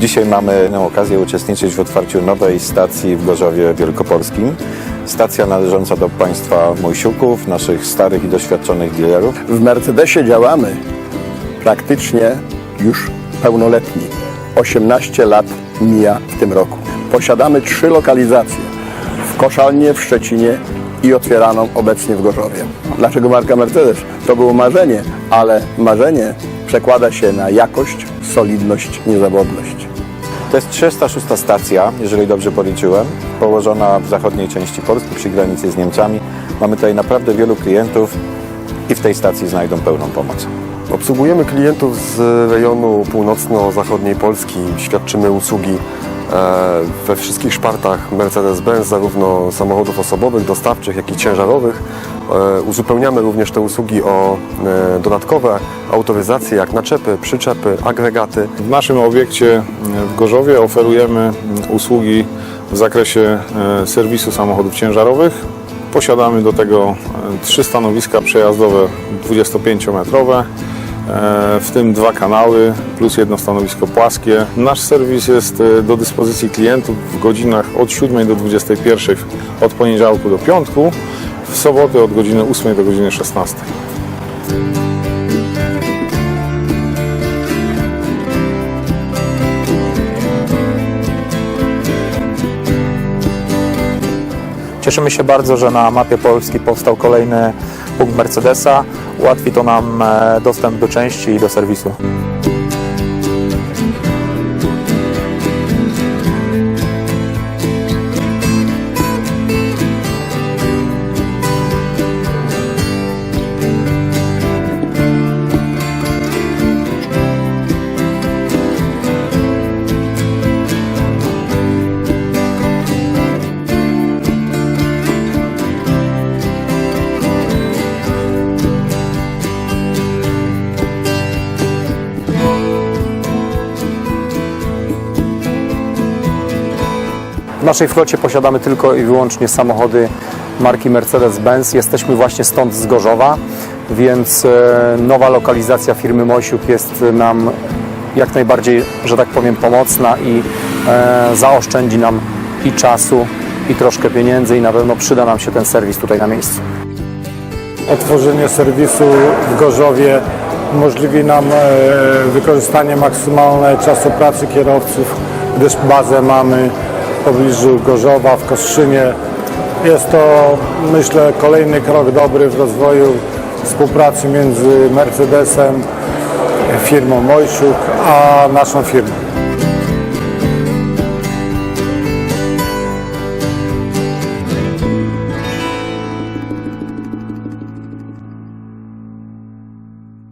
Dzisiaj mamy okazję uczestniczyć w otwarciu nowej stacji w Gorzowie Wielkopolskim. Stacja należąca do państwa Mojsiuków, naszych starych i doświadczonych dealerów. W Mercedesie działamy praktycznie już pełnoletni. 18 lat mija w tym roku. Posiadamy trzy lokalizacje. W Koszalnie, w Szczecinie i otwieraną obecnie w Gorzowie. Dlaczego marka Mercedes? To było marzenie, ale marzenie przekłada się na jakość, solidność, niezawodność. To jest 306 stacja, jeżeli dobrze policzyłem, położona w zachodniej części Polski przy granicy z Niemcami. Mamy tutaj naprawdę wielu klientów i w tej stacji znajdą pełną pomoc. Obsługujemy klientów z rejonu północno-zachodniej Polski. Świadczymy usługi e, we wszystkich szpartach Mercedes-Benz, zarówno samochodów osobowych, dostawczych, jak i ciężarowych. E, Uzupełniamy również te usługi o e, dodatkowe autoryzacje, jak naczepy, przyczepy, agregaty. W naszym obiekcie w Gorzowie oferujemy usługi w zakresie e, serwisu samochodów ciężarowych. Posiadamy do tego e, trzy stanowiska przejazdowe 25-metrowe, e, w tym dwa kanały plus jedno stanowisko płaskie. Nasz serwis jest e, do dyspozycji klientów w godzinach od 7 do 21 od poniedziałku do piątku, w soboty od godziny 8 do godziny 16. Cieszymy się bardzo, że na mapie Polski powstał kolejny punkt Mercedesa. Ułatwi to nam e, dostęp do części i do serwisu. Naszej flocie posiadamy tylko i wyłącznie samochody marki Mercedes-Benz. Jesteśmy właśnie stąd z Gorzowa, więc e, nowa lokalizacja firmy Mosiuk jest nam jak najbardziej, że tak powiem, pomocna i e, zaoszczędzi nam i czasu, i troszkę pieniędzy i na pewno przyda nam się ten serwis tutaj na miejscu. Otworzenie serwisu w Gorzowie umożliwi nam e, wykorzystanie maksymalne czasu pracy kierowców, gdyż bazę mamy pobliżu Gorzowa, w Kostrzynie. Jest to, myślę, kolejny krok dobry w rozwoju współpracy między Mercedesem, firmą Mojsiuk, a naszą firmą.